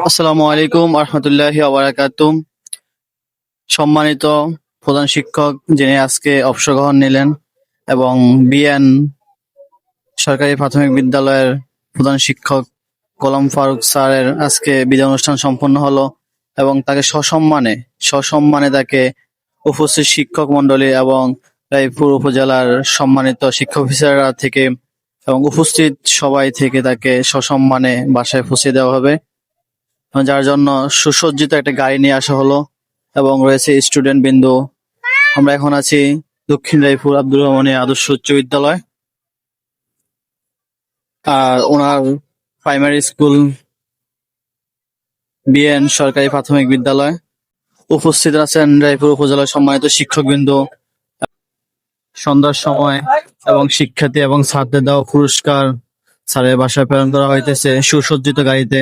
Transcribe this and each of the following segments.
আসসালামু আলাইকুম আহমতুল্লাহ আবরাকাতুম সম্মানিত প্রধান শিক্ষক যিনি আজকে অবসর গ্রহণ নিলেন এবং বিএন সরকারি প্রাথমিক বিদ্যালয়ের প্রধান শিক্ষক গোলাম ফারুক স্যারের আজকে বিদায় অনুষ্ঠান সম্পন্ন হলো এবং তাকে সসম্মানে সসম্মানে তাকে উপস্থিত শিক্ষক মন্ডলী এবং রায়পুর উপজেলার সম্মানিত শিক্ষক অফিসাররা থেকে এবং উপস্থিত সবাই থেকে তাকে সসম্মানে বাসায় পৌঁছে দেওয়া হবে। যার জন্য সুসজ্জিত একটা গাড়ি নিয়ে আসা হলো এবং রয়েছে স্টুডেন্ট বিন্দু। আমরা এখন আছি দক্ষিণ রায়পুর আব্দুর রহমানের আদর্শ উচ্চ বিদ্যালয়। আর ওনার প্রাইমারি স্কুল বিএন সরকারি প্রাথমিক বিদ্যালয়। উপস্থিত আছেন রায়পুর উপজেলার সম্মানিত শিক্ষকবৃন্দ। সন্ধ্যার সময় এবং শিক্ষার্থী এবং ছাত্রদের দেওয়া পুরস্কার স্যারের বাসায় প্রেরণ করা হইতেছে সুসজ্জিত গাড়িতে।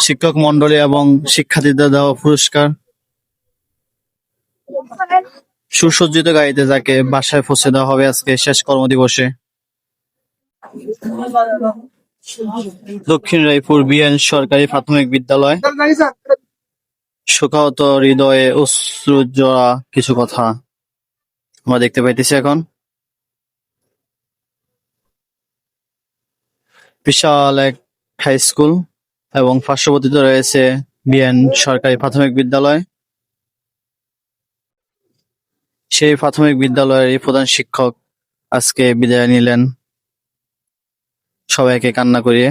শিক্ষক মন্ডলী এবং শিক্ষার্থীদের দেওয়া পুরস্কার। সুসজ্জিত গাড়িতে যাকে বাসায় পৌঁছে দেওয়া হবে আজকে শেষ কর্মদিবসে। দক্ষিণ রায়পুর বিএন সরকারি প্রাথমিক বিদ্যালয়। শোকাহত হৃদয়ে অশ্রুজরা কিছু কথা আমরা দেখতে পাইতেছি এখন। বিশাল এক হাই স্কুল। এবং পার্শ্ববর্তীতে রয়েছে বিএন সরকারি প্রাথমিক বিদ্যালয়। সেই প্রাথমিক বিদ্যালয়ের প্রধান শিক্ষক আজকে বিদায় নিলেন। সবাইকে কান্না করিয়ে।